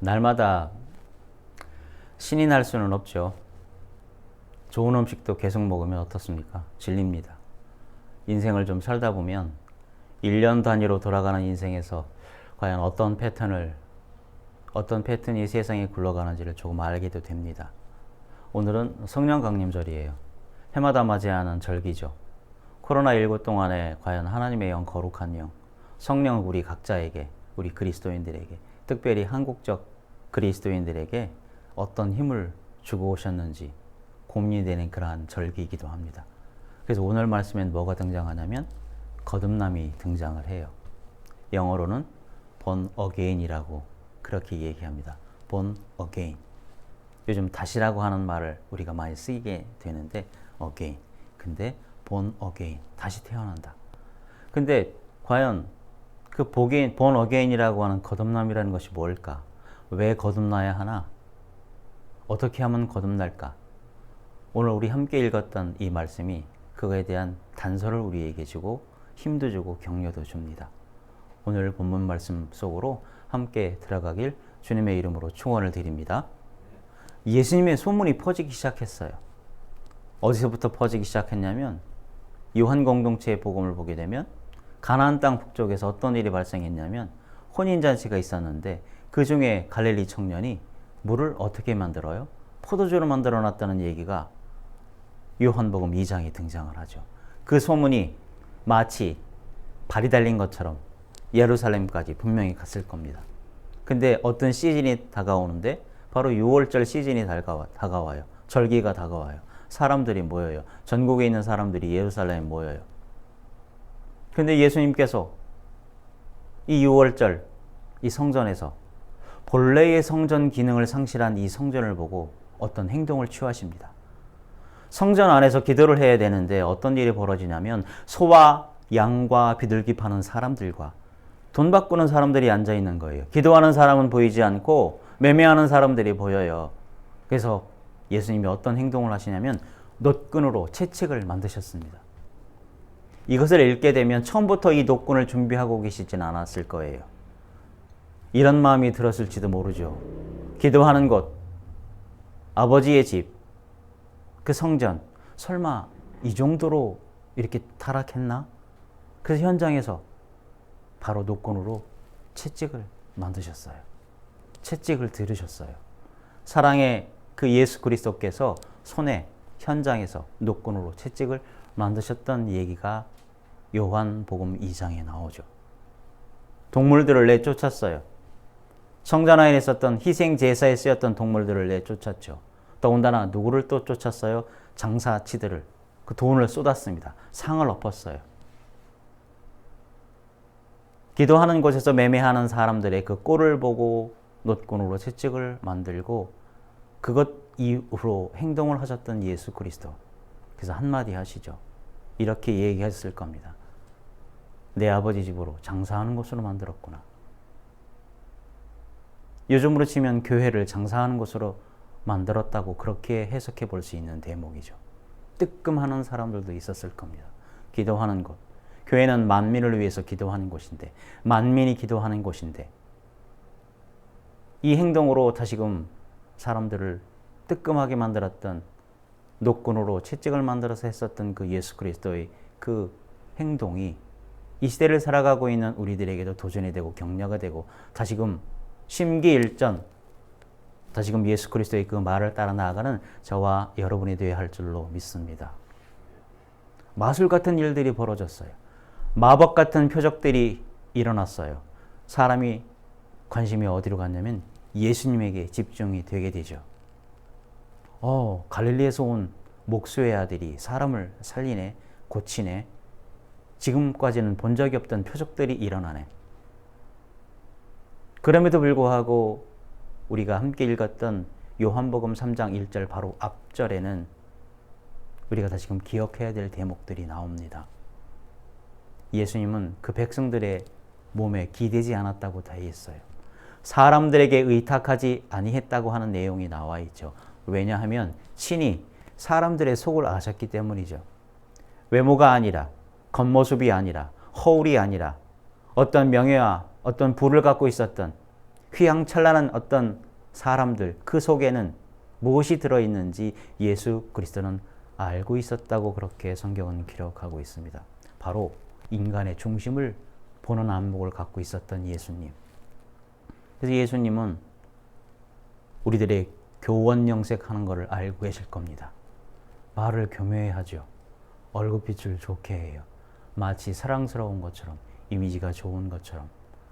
날마다 신이 날 수는 없죠. 좋은 음식도 계속 먹으면 어떻습니까? 질립니다. 인생을 좀 살다 보면 1년 단위로 돌아가는 인생에서 과연 어떤 패턴을 어떤 패턴이 세상에 굴러가는지를 조금 알게도 됩니다. 오늘은 성령 강림절이에요. 해마다 맞이하는 절기죠. 코로나19 동안에 과연 하나님의 영 거룩한 영, 성령 우리 각자에게, 우리 그리스도인들에게, 특별히 한국적 그리스도인들에게 어떤 힘을 주고 오셨는지 고민이 되는 그러한 절기이기도 합니다. 그래서 오늘 말씀엔 뭐가 등장하냐면 거듭남이 등장을 해요. 영어로는 born again이라고 그렇게 얘기합니다. born again. 요즘 다시라고 하는 말을 우리가 많이 쓰게 되는데 again. 근데 born again. 다시 태어난다. 근데 과연 그 born born again이라고 하는 거듭남이라는 것이 뭘까? 왜 거듭나야 하나? 어떻게 하면 거듭날까? 오늘 우리 함께 읽었던 이 말씀이 그거에 대한 단서를 우리에게 주고 힘도 주고 격려도 줍니다. 오늘 본문 말씀 속으로 함께 들어가길 주님의 이름으로 축원을 드립니다. 예수님의 소문이 퍼지기 시작했어요. 어디서부터 퍼지기 시작했냐면 요한 공동체의 복음을 보게 되면 가나안 땅 북쪽에서 어떤 일이 발생했냐면 혼인 잔치가 있었는데 그 중에 갈릴리 청년이 물을 어떻게 만들어요? 포도주로 만들어 놨다는 얘기가 요한복음 2장에 등장을 하죠. 그 소문이 마치 발이 달린 것처럼 예루살렘까지 분명히 갔을 겁니다. 근데 어떤 시즌이 다가오는데 바로 6월절 시즌이 다가와, 다가와요. 절기가 다가와요. 사람들이 모여요. 전국에 있는 사람들이 예루살렘에 모여요. 근데 예수님께서 이 6월절 이 성전에서 본래의 성전 기능을 상실한 이 성전을 보고 어떤 행동을 취하십니다. 성전 안에서 기도를 해야 되는데 어떤 일이 벌어지냐면 소와 양과 비둘기 파는 사람들과 돈 바꾸는 사람들이 앉아 있는 거예요. 기도하는 사람은 보이지 않고 매매하는 사람들이 보여요. 그래서 예수님이 어떤 행동을 하시냐면 놋끈으로 채찍을 만드셨습니다. 이것을 읽게 되면 처음부터 이 노끈을 준비하고 계시진 않았을 거예요. 이런 마음이 들었을지도 모르죠. 기도하는 곳, 아버지의 집, 그 성전, 설마 이 정도로 이렇게 타락했나? 그래서 현장에서 바로 노건으로 채찍을 만드셨어요. 채찍을 들으셨어요. 사랑의 그 예수 그리스도께서 손에 현장에서 노건으로 채찍을 만드셨던 얘기가 요한복음 2장에 나오죠. 동물들을 내쫓았어요. 성전안에 있었던 희생 제사에 쓰였던 동물들을 내쫓았죠. 더군다나 누구를 또 쫓았어요? 장사치들을 그 돈을 쏟았습니다. 상을 엎었어요. 기도하는 곳에서 매매하는 사람들의 그 꼴을 보고 놋곤으로 채찍을 만들고 그것 이후로 행동을 하셨던 예수 그리스도. 그래서 한마디 하시죠. 이렇게 얘기했을 겁니다. 내 아버지 집으로 장사하는 곳으로 만들었구나. 요즘으로 치면 교회를 장사하는 곳으로 만들었다고 그렇게 해석해 볼 수 있는 대목이죠. 뜨끔하는 사람들도 있었을 겁니다. 기도하는 곳. 교회는 만민을 위해서 기도하는 곳인데, 만민이 기도하는 곳인데, 이 행동으로 다시금 사람들을 뜨끔하게 만들었던 노끈으로 채찍을 만들어서 했었던 그 예수 그리스도의 그 행동이 이 시대를 살아가고 있는 우리들에게도 도전이 되고 격려가 되고 다시금 심기일전 다시금 예수 그리스도의 그 말을 따라 나아가는 저와 여러분이 되어야 할 줄로 믿습니다. 마술 같은 일들이 벌어졌어요. 마법 같은 표적들이 일어났어요. 사람이 관심이 어디로 갔냐면 예수님에게 집중이 되게 되죠. 어, 갈릴리에서 온 목수의 아들이 사람을 살리네, 고치네. 지금까지는 본 적이 없던 표적들이 일어나네. 그럼에도 불구하고 우리가 함께 읽었던 요한복음 3장 1절 바로 앞절에는 우리가 다시금 기억해야 될 대목들이 나옵니다. 예수님은 그 백성들의 몸에 기대지 않았다고 다 했어요. 사람들에게 의탁하지 아니했다고 하는 내용이 나와 있죠. 왜냐하면 친히 사람들의 속을 아셨기 때문이죠. 외모가 아니라 겉모습이 아니라 허울이 아니라 어떤 명예와 어떤 부를 갖고 있었던 휘황찬란한 어떤 사람들 그 속에는 무엇이 들어 있는지 예수 그리스도는 알고 있었다고 그렇게 성경은 기록하고 있습니다. 바로 인간의 중심을 보는 안목을 갖고 있었던 예수님. 그래서 예수님은 우리들의 교원 영색하는 것을 알고 계실 겁니다. 말을 교묘히 하죠. 얼굴빛을 좋게 해요. 마치 사랑스러운 것처럼 이미지가 좋은 것처럼.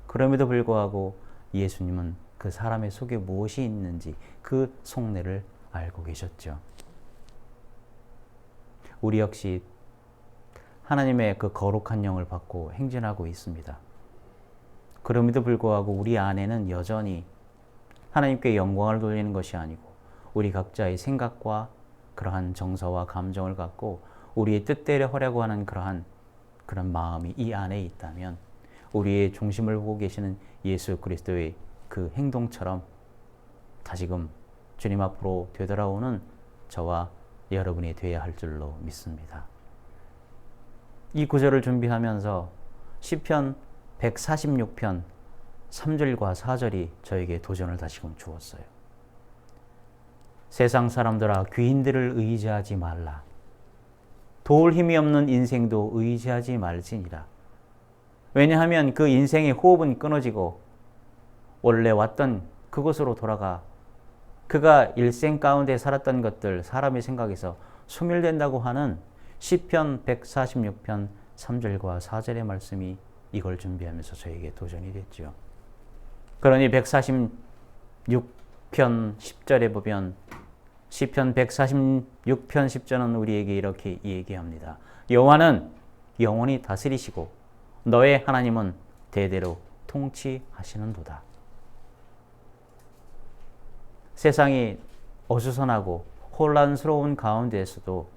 그럼에도 불구하고 예수님은 그 사람의 속에 무엇이 있는지 그 속내를 알고 계셨죠. 우리 역시 하나님의 그 거룩한 영을 받고 행진하고 있습니다. 그럼에도 불구하고 우리 안에는 여전히 하나님께 영광을 돌리는 것이 아니고 우리 각자의 생각과 그러한 정서와 감정을 갖고 우리의 뜻대로 하려고 하는 그러한 그런 마음이 이 안에 있다면 우리의 중심을 보고 계시는 예수 그리스도의 그 행동처럼 다시금 주님 앞으로 되돌아오는 저와 여러분이 되어야 할 줄로 믿습니다. 이 구절을 준비하면서 시편 146편 3절과 4절이 저에게 도전을 다시금 주었어요. 세상 사람들아 귀인들을 의지하지 말라. 도울 힘이 없는 인생도 의지하지 말지니라. 왜냐하면 그 인생의 호흡은 끊어지고 원래 왔던 그곳으로 돌아가 그가 일생 가운데 살았던 것들 사람의 생각에서 소멸된다고 하는 시편 146편 3절과 4절의 말씀이 이걸 준비하면서 저에게 도전이 됐죠. 그러니 146편 10절에 보면 시편 146편 10절은 우리에게 이렇게 얘기합니다. 여호와는 영원히 다스리시고 너의 하나님은 대대로 통치하시는도다. 세상이 어수선하고 혼란스러운 가운데에서도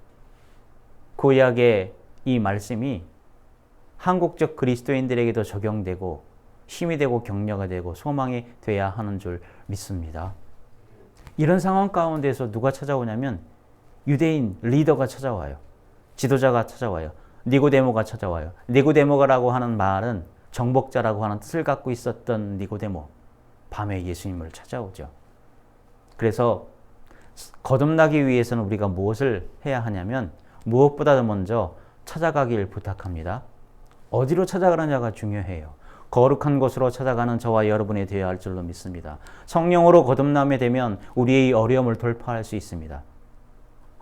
구약의 이 말씀이 한국적 그리스도인들에게도 적용되고 힘이 되고 격려가 되고 소망이 돼야 하는 줄 믿습니다. 이런 상황 가운데서 누가 찾아오냐면 유대인 리더가 찾아와요. 지도자가 찾아와요. 니고데모가 찾아와요. 니고데모가라고 하는 말은 정복자라고 하는 뜻을 갖고 있었던 니고데모. 밤에 예수님을 찾아오죠. 그래서 거듭나기 위해서는 우리가 무엇을 해야 하냐면 무엇보다도 먼저 찾아가길 부탁합니다. 어디로 찾아가느냐가 중요해요. 거룩한 곳으로 찾아가는 저와 여러분이 되어야 할 줄로 믿습니다. 성령으로 거듭나게 되면 우리의 어려움을 돌파할 수 있습니다.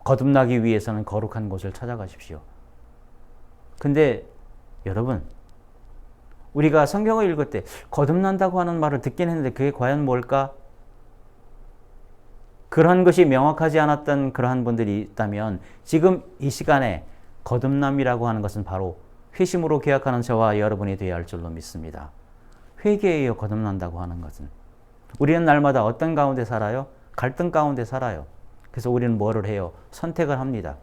거듭나기 위해서는 거룩한 곳을 찾아가십시오. 근데 여러분, 우리가 성경을 읽을 때 거듭난다고 하는 말을 듣긴 했는데 그게 과연 뭘까? 그러한 것이 명확하지 않았던 그러한 분들이 있다면 지금 이 시간에 거듭남이라고 하는 것은 바로 회심으로 계약하는 저와 여러분이 되어야 할 줄로 믿습니다. 회개예요, 거듭난다고 하는 것은. 우리는 날마다 어떤 가운데 살아요? 갈등 가운데 살아요. 그래서 우리는 뭐를 해요? 선택을 합니다.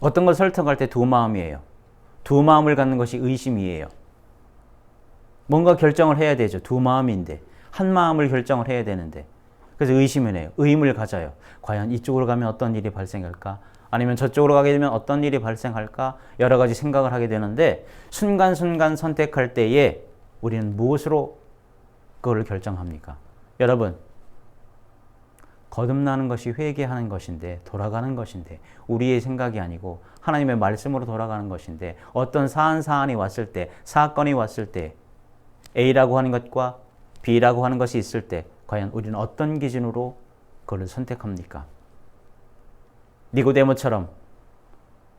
어떤 걸 선택할 때 두 마음이에요. 두 마음을 갖는 것이 의심이에요. 뭔가 결정을 해야 되죠. 두 마음인데. 한 마음을 결정을 해야 되는데. 그래서 의심을 해요. 의임을 가져요. 과연 이쪽으로 가면 어떤 일이 발생할까? 아니면 저쪽으로 가게 되면 어떤 일이 발생할까? 여러 가지 생각을 하게 되는데 순간순간 선택할 때에 우리는 무엇으로 그걸 결정합니까? 여러분, 거듭나는 것이 회개하는 것인데 돌아가는 것인데 우리의 생각이 아니고 하나님의 말씀으로 돌아가는 것인데 어떤 사안 사안이 왔을 때 사건이 왔을 때 A라고 하는 것과 B라고 하는 것이 있을 때 과연 우리는 어떤 기준으로 그걸 선택합니까? 니고데모처럼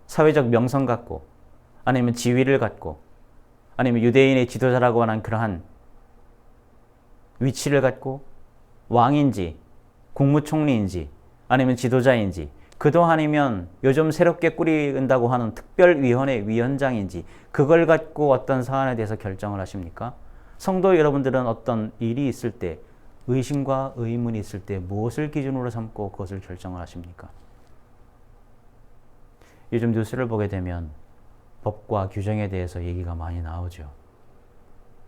사회적 명성 갖고 아니면 지위를 갖고 아니면 유대인의 지도자라고 하는 그러한 위치를 갖고 왕인지 국무총리인지 아니면 지도자인지 그동안이면 요즘 새롭게 꾸린다고 하는 특별위원회 위원장인지 그걸 갖고 어떤 사안에 대해서 결정을 하십니까? 성도 여러분들은 어떤 일이 있을 때 의심과 의문이 있을 때 무엇을 기준으로 삼고 그것을 결정을 하십니까? 요즘 뉴스를 보게 되면 법과 규정에 대해서 얘기가 많이 나오죠.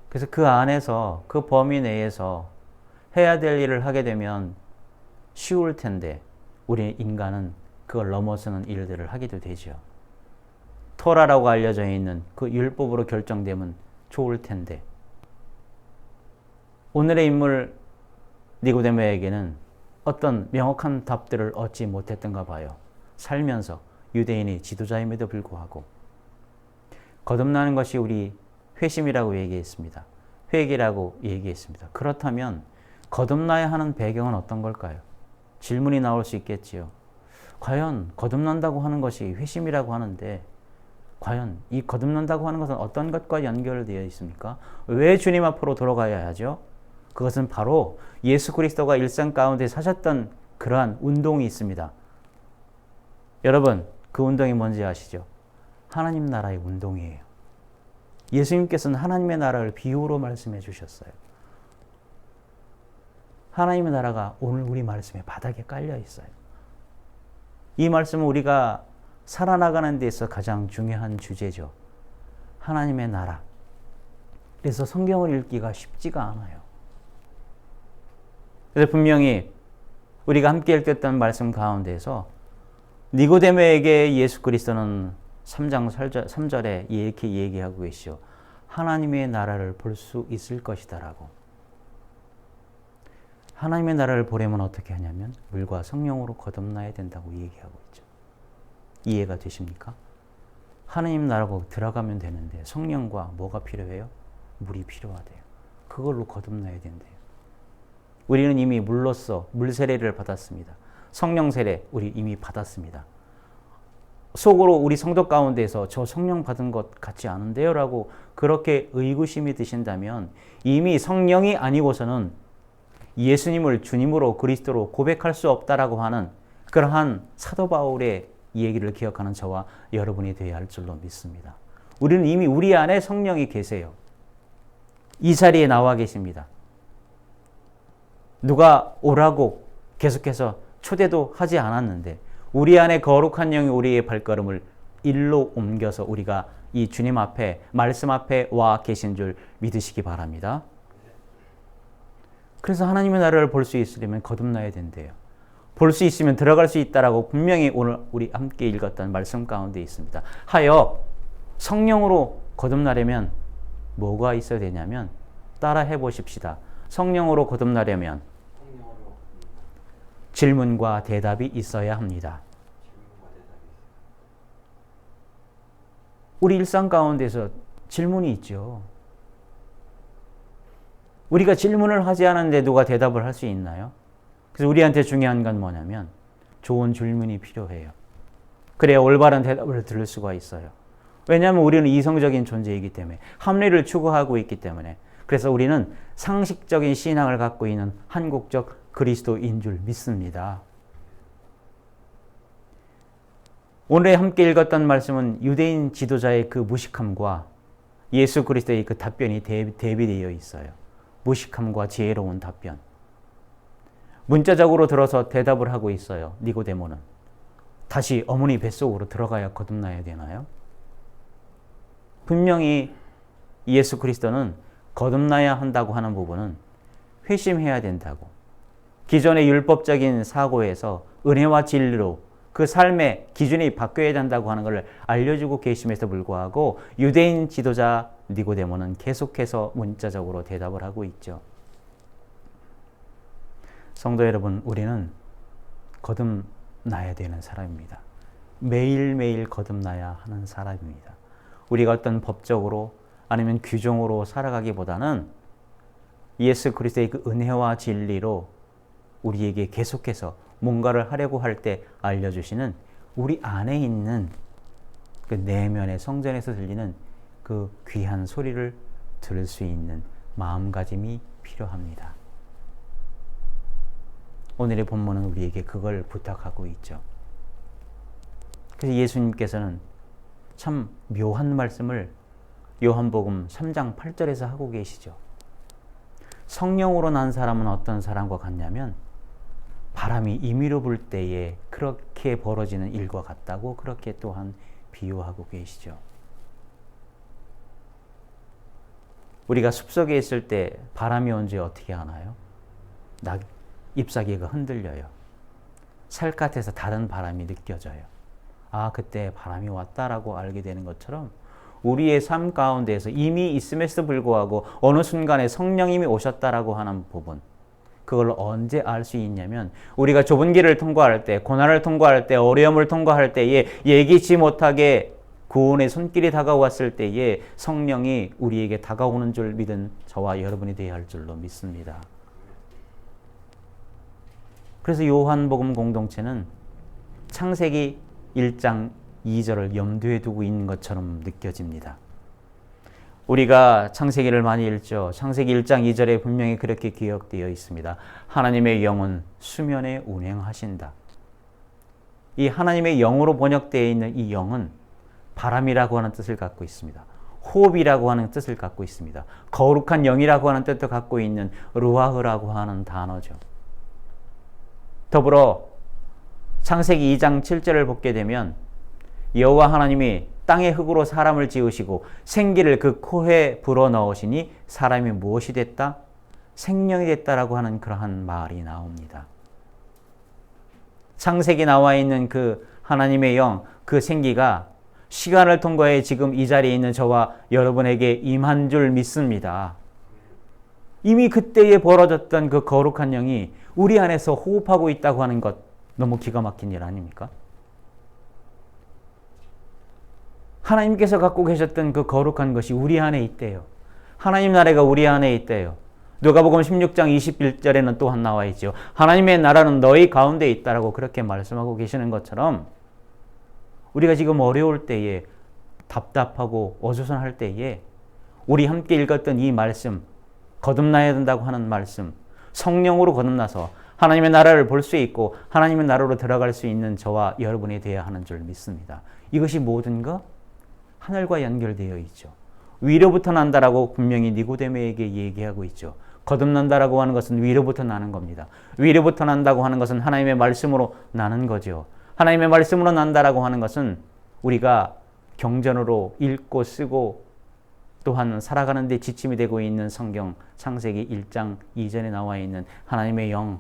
그래서 그 안에서 그 범위 내에서 해야 될 일을 하게 되면 쉬울 텐데 우리 인간은 그걸 넘어서는 일들을 하기도 되죠. 토라라고 알려져 있는 그 율법으로 결정되면 좋을 텐데 오늘의 인물 니고데모에게는 어떤 명확한 답들을 얻지 못했던가 봐요. 살면서 유대인의 지도자임에도 불구하고 거듭나는 것이 우리 회심이라고 얘기했습니다. 회개라고 얘기했습니다. 그렇다면 거듭나야 하는 배경은 어떤 걸까요? 질문이 나올 수 있겠지요. 과연 거듭난다고 하는 것이 회심이라고 하는데 과연 이 거듭난다고 하는 것은 어떤 것과 연결되어 있습니까? 왜 주님 앞으로 돌아가야 하죠? 그것은 바로 예수 그리스도가 일상 가운데 사셨던 그러한 운동이 있습니다. 여러분, 그 운동이 뭔지 아시죠? 하나님 나라의 운동이에요. 예수님께서는 하나님의 나라를 비유로 말씀해 주셨어요. 하나님의 나라가 오늘 우리 말씀에 바닥에 깔려 있어요. 이 말씀은 우리가 살아나가는 데 있어 가장 중요한 주제죠. 하나님의 나라. 그래서 성경을 읽기가 쉽지가 않아요. 그래서 분명히 우리가 함께 읽었던 말씀 가운데서 니고데모에게 예수 그리스도는 3장 3절에 이렇게 얘기하고 계시죠. 하나님의 나라를 볼 수 있을 것이다라고. 하나님의 나라를 보려면 어떻게 하냐면 물과 성령으로 거듭나야 된다고 얘기하고 있죠. 이해가 되십니까? 하나님 나라고 들어가면 되는데 성령과 뭐가 필요해요? 물이 필요하대요. 그걸로 거듭나야 된대요. 우리는 이미 물로써 물 세례를 받았습니다. 성령 세례 우리 이미 받았습니다. 속으로 우리 성도 가운데서 저 성령 받은 것 같지 않은데요 라고 그렇게 의구심이 드신다면 이미 성령이 아니고서는 예수님을 주님으로 그리스도로 고백할 수 없다라고 하는 그러한 사도 바울의 얘기를 기억하는 저와 여러분이 되어야 할 줄로 믿습니다. 우리는 이미 우리 안에 성령이 계세요. 이 자리에 나와 계십니다. 누가 오라고 계속해서 초대도 하지 않았는데 우리 안에 거룩한 영이 우리의 발걸음을 일로 옮겨서 우리가 이 주님 앞에 말씀 앞에 와 계신 줄 믿으시기 바랍니다. 그래서 하나님의 나라를 볼 수 있으려면 거듭나야 된대요. 볼 수 있으면 들어갈 수 있다라고 분명히 오늘 우리 함께 읽었던 말씀 가운데 있습니다. 하여 성령으로 거듭나려면 뭐가 있어야 되냐면 따라 해 보십시다. 성령으로 거듭나려면 질문과 대답이 있어야 합니다. 우리 일상 가운데서 질문이 있죠. 우리가 질문을 하지 않았는데 누가 대답을 할 수 있나요? 그래서 우리한테 중요한 건 뭐냐면 좋은 질문이 필요해요. 그래야 올바른 대답을 들을 수가 있어요. 왜냐하면 우리는 이성적인 존재이기 때문에 합리를 추구하고 있기 때문에 그래서 우리는 상식적인 신앙을 갖고 있는 한국적 그리스도인 줄 믿습니다. 오늘 함께 읽었던 말씀은 유대인 지도자의 그 무식함과 예수 그리스도의 그 답변이 대비되어 있어요. 무식함과 지혜로운 답변. 문자적으로 들어서 대답을 하고 있어요. 니고데모는. 다시 어머니 뱃속으로 들어가야 거듭나야 되나요? 분명히 예수 그리스도는 거듭나야 한다고 하는 부분은 회심해야 된다고. 기존의 율법적인 사고에서 은혜와 진리로 그 삶의 기준이 바뀌어야 된다고 하는 것을 알려주고 계심에도 불구하고 유대인 지도자 니고데모는 계속해서 문자적으로 대답을 하고 있죠. 성도 여러분, 우리는 거듭나야 되는 사람입니다. 매일매일 거듭나야 하는 사람입니다. 우리가 어떤 법적으로 아니면 규정으로 살아가기보다는 예수 그리스도의 그 은혜와 진리로 우리에게 계속해서 뭔가를 하려고 할 때 알려주시는 우리 안에 있는 그 내면의 성전에서 들리는 그 귀한 소리를 들을 수 있는 마음가짐이 필요합니다. 오늘의 본문은 우리에게 그걸 부탁하고 있죠. 그래서 예수님께서는 참 묘한 말씀을 요한복음 3장 8절에서 하고 계시죠. 성령으로 난 사람은 어떤 사람과 같냐면 바람이 임의로 불 때에 그렇게 벌어지는 일과 같다고 그렇게 또한 비유하고 계시죠. 우리가 숲속에 있을 때 바람이 온지 어떻게 하나요? 낙, 잎사귀가 흔들려요. 살갗에서 다른 바람이 느껴져요. 아, 그때 바람이 왔다라고 알게 되는 것처럼 우리의 삶 가운데에서 이미 있음에도 불구하고 어느 순간에 성령님이 오셨다라고 하는 부분. 그걸 언제 알 수 있냐면 우리가 좁은 길을 통과할 때, 고난을 통과할 때, 어려움을 통과할 때에 예기치 못하게 구원의 손길이 다가왔을 때에 성령이 우리에게 다가오는 줄 믿은 저와 여러분이 되어야 할 줄로 믿습니다. 그래서 요한복음 공동체는 창세기 1장 2절을 염두에 두고 있는 것처럼 느껴집니다. 우리가 창세기를 많이 읽죠. 창세기 1장 2절에 분명히 그렇게 기억되어 있습니다. 하나님의 영은 수면에 운행하신다. 이 하나님의 영으로 번역되어 있는 이 영은 바람이라고 하는 뜻을 갖고 있습니다. 호흡이라고 하는 뜻을 갖고 있습니다. 거룩한 영이라고 하는 뜻도 갖고 있는 루아흐라고 하는 단어죠. 더불어 창세기 2장 7절을 보게 되면 여호와 하나님이 땅의 흙으로 사람을 지으시고 생기를 그 코에 불어 넣으시니 사람이 무엇이 됐다? 생명이 됐다라고 하는 그러한 말이 나옵니다. 창세기 나와 있는 그 하나님의 영, 그 생기가 시간을 통과해 지금 이 자리에 있는 저와 여러분에게 임한 줄 믿습니다. 이미 그때에 벌어졌던 그 거룩한 영이 우리 안에서 호흡하고 있다고 하는 것 너무 기가 막힌 일 아닙니까? 하나님께서 갖고 계셨던 그 거룩한 것이 우리 안에 있대요. 하나님 나라가 우리 안에 있대요. 누가복음 16장 21절에는 또한 나와 있죠. 하나님의 나라는 너희 가운데 있다라고 그렇게 말씀하고 계시는 것처럼 우리가 지금 어려울 때에 답답하고 어수선할 때에 우리 함께 읽었던 이 말씀 거듭나야 된다고 하는 말씀 성령으로 거듭나서 하나님의 나라를 볼 수 있고 하나님의 나라로 들어갈 수 있는 저와 여러분이 되어야 하는 줄 믿습니다. 이것이 모든 것 하늘과 연결되어 있죠. 위로부터 난다라고 분명히 니고데메에게 얘기하고 있죠. 거듭난다라고 하는 것은 위로부터 나는 겁니다. 위로부터 난다고 하는 것은 하나님의 말씀으로 나는 거죠. 하나님의 말씀으로 난다라고 하는 것은 우리가 경전으로 읽고 쓰고 또한 살아가는 데 지침이 되고 있는 성경 창세기 1장 2절에 나와 있는 하나님의 영,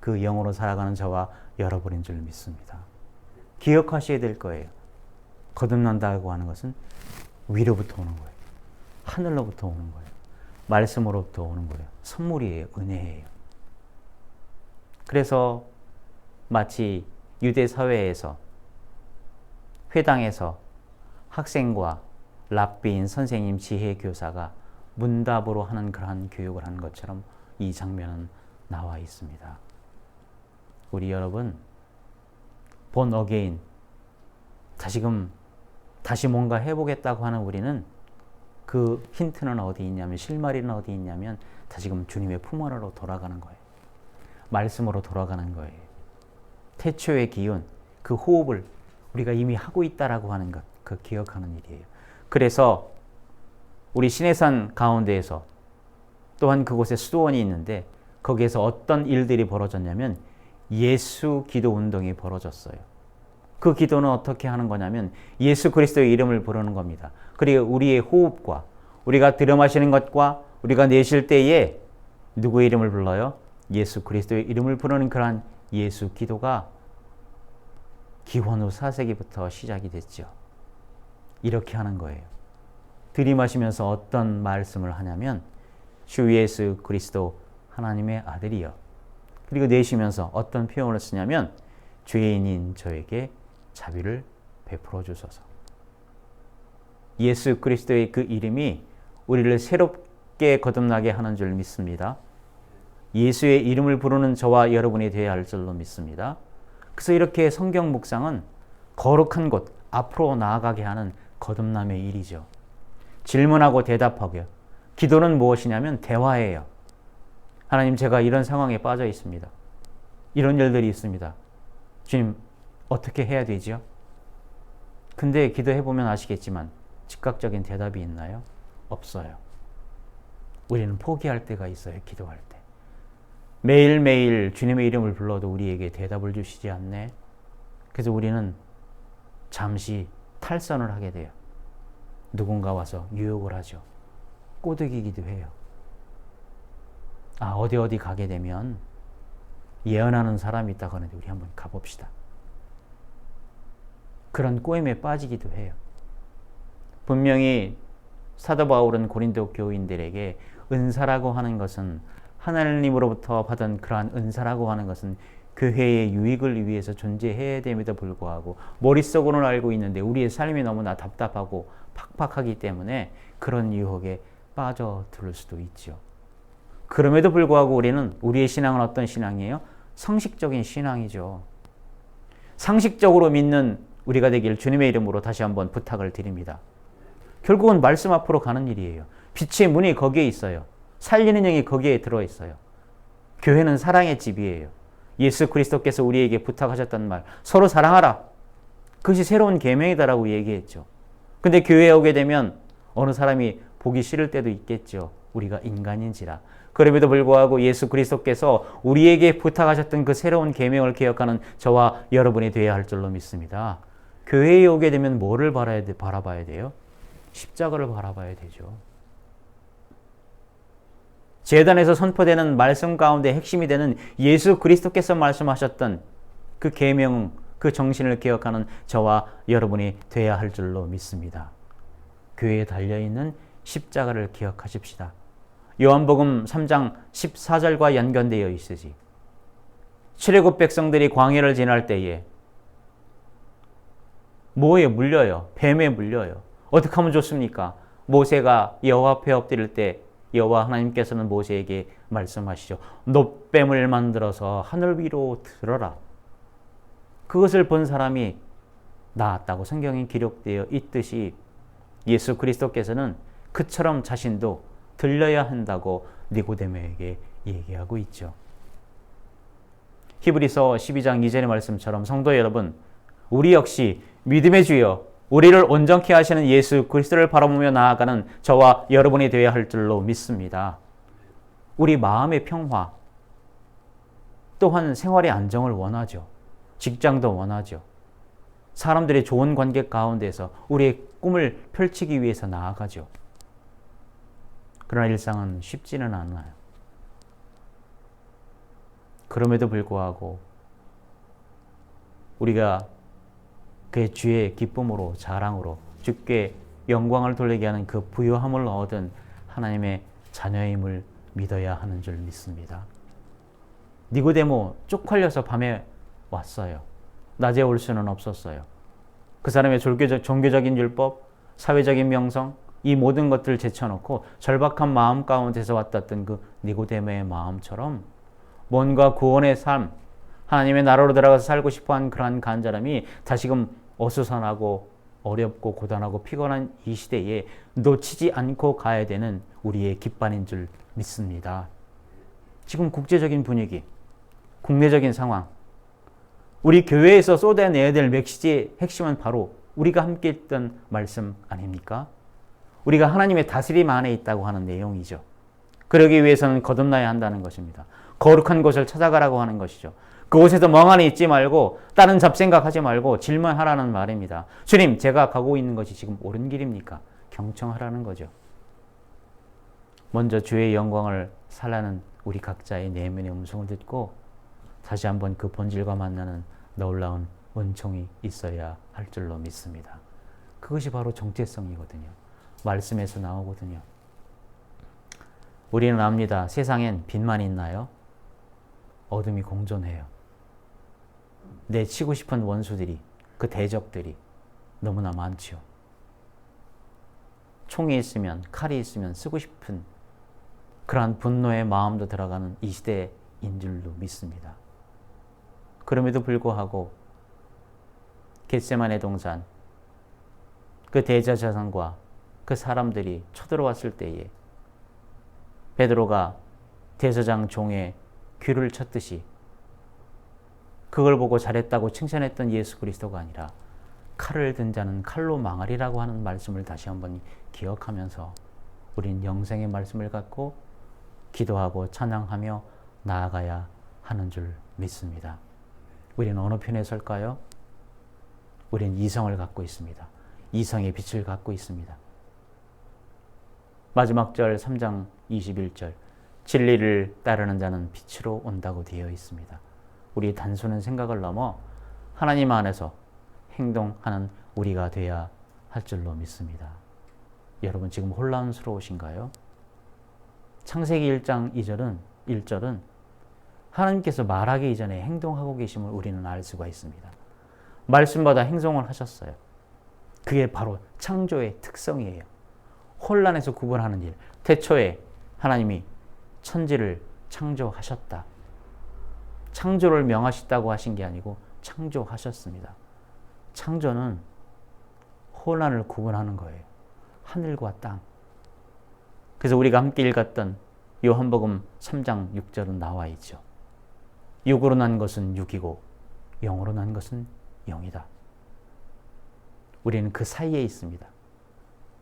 그 영으로 살아가는 저와 여러분인 줄 믿습니다. 기억하셔야 될 거예요. 거듭난다고 하는 것은 위로부터 오는 거예요. 하늘로부터 오는 거예요. 말씀으로부터 오는 거예요. 선물이에요. 은혜예요. 그래서 마치 유대 사회에서 회당에서 학생과 랍비인 선생님 지혜 교사가 문답으로 하는 그러한 교육을 하는 것처럼 이 장면은 나와 있습니다. 우리 여러분 본 어게인 다시금 다시 뭔가 해보겠다고 하는 우리는 그 힌트는 어디 있냐면 실마리는 어디 있냐면 다시금 주님의 품 안으로 돌아가는 거예요. 말씀으로 돌아가는 거예요. 태초의 기운, 그 호흡을 우리가 이미 하고 있다라고 하는 것, 그 기억하는 일이에요. 그래서 우리 신해산 가운데에서 또한 그곳에 수도원이 있는데 거기에서 어떤 일들이 벌어졌냐면 예수 기도 운동이 벌어졌어요. 그 기도는 어떻게 하는 거냐면 예수 그리스도의 이름을 부르는 겁니다. 그리고 우리의 호흡과 우리가 들여 마시는 것과 우리가 내쉴 때에 누구의 이름을 불러요? 예수 그리스도의 이름을 부르는 그러한 예수 기도가 기원 후 4세기부터 시작이 됐죠. 이렇게 하는 거예요. 들이마시면서 어떤 말씀을 하냐면 주 예수 그리스도 하나님의 아들이여. 그리고 내쉬면서 어떤 표현을 쓰냐면 죄인인 저에게 자비를 베풀어 주소서. 예수 그리스도의 그 이름이 우리를 새롭게 거듭나게 하는 줄 믿습니다. 예수의 이름을 부르는 저와 여러분이 되어야 할 줄로 믿습니다. 그래서 이렇게 성경 묵상은 거룩한 곳, 앞으로 나아가게 하는 거듭남의 일이죠. 질문하고 대답하고요. 기도는 무엇이냐면 대화예요. 하나님, 제가 이런 상황에 빠져 있습니다. 이런 일들이 있습니다. 주님, 어떻게 해야 되지요? 근데 기도해 보면 아시겠지만, 즉각적인 대답이 있나요? 없어요. 우리는 포기할 때가 있어요, 기도할 때. 매일매일 주님의 이름을 불러도 우리에게 대답을 주시지 않네. 그래서 우리는 잠시 탈선을 하게 돼요. 누군가 와서 유혹을 하죠. 꼬드기기도 해요. 아, 어디 어디 가게 되면 예언하는 사람이 있다고 하는데 우리 한번 가봅시다. 그런 꼬임에 빠지기도 해요. 분명히 사도 바울은 고린도 교인들에게 은사라고 하는 것은 하나님으로부터 받은 그러한 은사라고 하는 것은 교회의 유익을 위해서 존재해야 됨에도 불구하고 머릿속으로는 알고 있는데 우리의 삶이 너무나 답답하고 팍팍하기 때문에 그런 유혹에 빠져들 수도 있죠. 그럼에도 불구하고 우리는 우리의 신앙은 어떤 신앙이에요? 상식적인 신앙이죠. 상식적으로 믿는 우리가 되길 주님의 이름으로 다시 한번 부탁을 드립니다. 결국은 말씀 앞으로 가는 일이에요. 빛의 문이 거기에 있어요. 살리는 영이 거기에 들어 있어요. 교회는 사랑의 집이에요. 예수 그리스도께서 우리에게 부탁하셨던 말, 서로 사랑하라. 그것이 새로운 계명이다라고 얘기했죠. 근데 교회에 오게 되면 어느 사람이 보기 싫을 때도 있겠죠. 우리가 인간인지라. 그럼에도 불구하고 예수 그리스도께서 우리에게 부탁하셨던 그 새로운 계명을 기억하는 저와 여러분이 되어야 할 줄로 믿습니다. 교회에 오게 되면 뭐를 바라야 돼, 바라봐야 돼요? 십자가를 바라봐야 되죠. 재단에서 선포되는 말씀 가운데 핵심이 되는 예수 그리스도께서 말씀하셨던 그 계명, 그 정신을 기억하는 저와 여러분이 돼야 할 줄로 믿습니다. 교회에 달려 있는 십자가를 기억하십시다. 요한복음 3장 14절과 연관되어 있으지. 출애굽 백성들이 광야를 지날 때에 뭐에 물려요? 뱀에 물려요. 어떻게 하면 좋습니까? 모세가 여호와 앞에 엎드릴 때 여호와 하나님께서는 모세에게 말씀하시죠. 놋뱀을 만들어서 하늘 위로 들어라. 그것을 본 사람이 나았다고 성경에 기록되어 있듯이 예수 그리스도께서는 그처럼 자신도 들려야 한다고 니고데모에게 얘기하고 있죠. 히브리서 12장 2절의 말씀처럼 성도 여러분, 우리 역시 믿음의 주여 우리를 온전케 하시는 예수 그리스도를 바라보며 나아가는 저와 여러분이 되어야 할 줄로 믿습니다. 우리 마음의 평화, 또한 생활의 안정을 원하죠. 직장도 원하죠. 사람들의 좋은 관계 가운데서 우리의 꿈을 펼치기 위해서 나아가죠. 그러나 일상은 쉽지는 않아요. 그럼에도 불구하고 우리가 그의 주의 기쁨으로 자랑으로 주께 영광을 돌리게 하는 그 부유함을 얻은 하나님의 자녀임을 믿어야 하는 줄 믿습니다. 니고데모 쪽팔려서 밤에 왔어요. 낮에 올 수는 없었어요. 그 사람의 종교적, 종교적인 율법, 사회적인 명성, 이 모든 것들을 제쳐놓고 절박한 마음 가운데서 왔던 그 니고데모의 마음처럼 뭔가 구원의 삶, 하나님의 나라로 들어가서 살고 싶어 한 그러한 간절함이 다시금 어수선하고 어렵고 고단하고 피곤한 이 시대에 놓치지 않고 가야 되는 우리의 깃발인 줄 믿습니다. 지금 국제적인 분위기, 국내적인 상황, 우리 교회에서 쏟아내야 될 메시지의 핵심은 바로 우리가 함께 했던 말씀 아닙니까? 우리가 하나님의 다스림 안에 있다고 하는 내용이죠. 그러기 위해서는 거듭나야 한다는 것입니다. 거룩한 곳을 찾아가라고 하는 것이죠. 그곳에서 멍하니 있지 말고 다른 잡생각하지 말고 질문하라는 말입니다. 주님, 제가 가고 있는 것이 지금 옳은 길입니까? 경청하라는 거죠. 먼저 주의 영광을 살라는 우리 각자의 내면의 음성을 듣고 다시 한번 그 본질과 만나는 놀라운 은총이 있어야 할 줄로 믿습니다. 그것이 바로 정체성이거든요. 말씀에서 나오거든요. 우리는 압니다. 세상엔 빛만 있나요? 어둠이 공존해요. 내 치고 싶은 원수들이, 그 대적들이 너무나 많죠. 총이 있으면, 칼이 있으면 쓰고 싶은 그러한 분노의 마음도 들어가는 이 시대인 줄로 믿습니다. 그럼에도 불구하고 겟세만의 동산, 그 대자자상과 그 사람들이 쳐들어왔을 때에 베드로가 대서장 종의 귀를 쳤듯이 그걸 보고 잘했다고 칭찬했던 예수 그리스도가 아니라 칼을 든 자는 칼로 망하리라고 하는 말씀을 다시 한번 기억하면서 우린 영생의 말씀을 갖고 기도하고 찬양하며 나아가야 하는 줄 믿습니다. 우리는 어느 편에 설까요? 우린 이성을 갖고 있습니다. 이성의 빛을 갖고 있습니다. 마지막 절 3장 21절 진리를 따르는 자는 빛으로 온다고 되어 있습니다. 우리 단순한 생각을 넘어 하나님 안에서 행동하는 우리가 되어야 할 줄로 믿습니다. 여러분 지금 혼란스러우신가요? 창세기 1장 2절은 1절은 하나님께서 말하기 이전에 행동하고 계심을 우리는 알 수가 있습니다. 말씀마다 행동을 하셨어요. 그게 바로 창조의 특성이에요. 혼란에서 구분하는 일. 태초에 하나님이 천지를 창조하셨다. 창조를 명하셨다고 하신 게 아니고 창조하셨습니다. 창조는 혼란을 구분하는 거예요. 하늘과 땅. 그래서 우리가 함께 읽었던 요한복음 3장 6절은 나와 있죠. 육으로 난 것은 육이고 영으로 난 것은 영이다. 우리는 그 사이에 있습니다.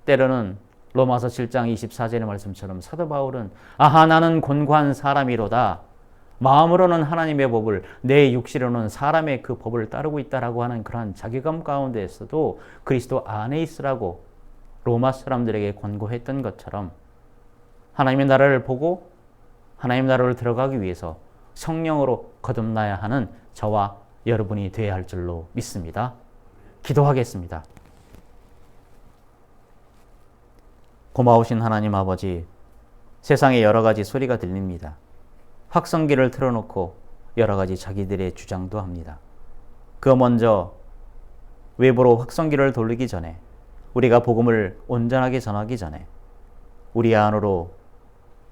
때로는 로마서 7장 24절의 말씀처럼 사도 바울은 아하 나는 곤고한 사람이로다. 마음으로는 하나님의 법을 내 육시로는 사람의 그 법을 따르고 있다라고 하는 그러한 자괴감 가운데에서도 그리스도 안에 있으라고 로마 사람들에게 권고했던 것처럼 하나님의 나라를 보고 하나님의 나라를 들어가기 위해서 성령으로 거듭나야 하는 저와 여러분이 되어야 할 줄로 믿습니다. 기도하겠습니다. 고마우신 하나님 아버지, 세상에 여러 가지 소리가 들립니다. 확성기를 틀어놓고 여러 가지 자기들의 주장도 합니다. 그 먼저 외부로 확성기를 돌리기 전에 우리가 복음을 온전하게 전하기 전에 우리 안으로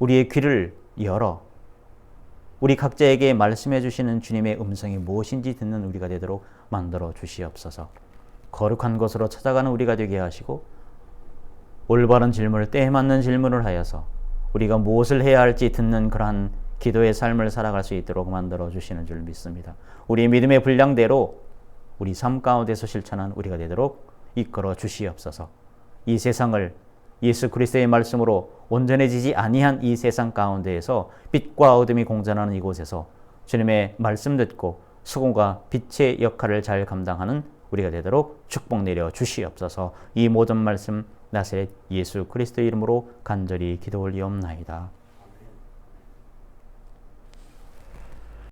우리의 귀를 열어 우리 각자에게 말씀해 주시는 주님의 음성이 무엇인지 듣는 우리가 되도록 만들어 주시옵소서. 거룩한 것으로 찾아가는 우리가 되게 하시고 올바른 질문을 때에 맞는 질문을 하여서 우리가 무엇을 해야 할지 듣는 그러한 기도의 삶을 살아갈 수 있도록 만들어 주시는 줄 믿습니다. 우리 믿음의 분량대로 우리 삶 가운데서 실천한 우리가 되도록 이끌어 주시옵소서. 이 세상을 예수 그리스도의 말씀으로 온전해지지 아니한 이 세상 가운데에서 빛과 어둠이 공존하는 이곳에서 주님의 말씀 듣고 수고가 빛의 역할을 잘 감당하는 우리가 되도록 축복 내려 주시옵소서. 이 모든 말씀 나사렛 예수 그리스도 이름으로 간절히 기도 올리옵나이다.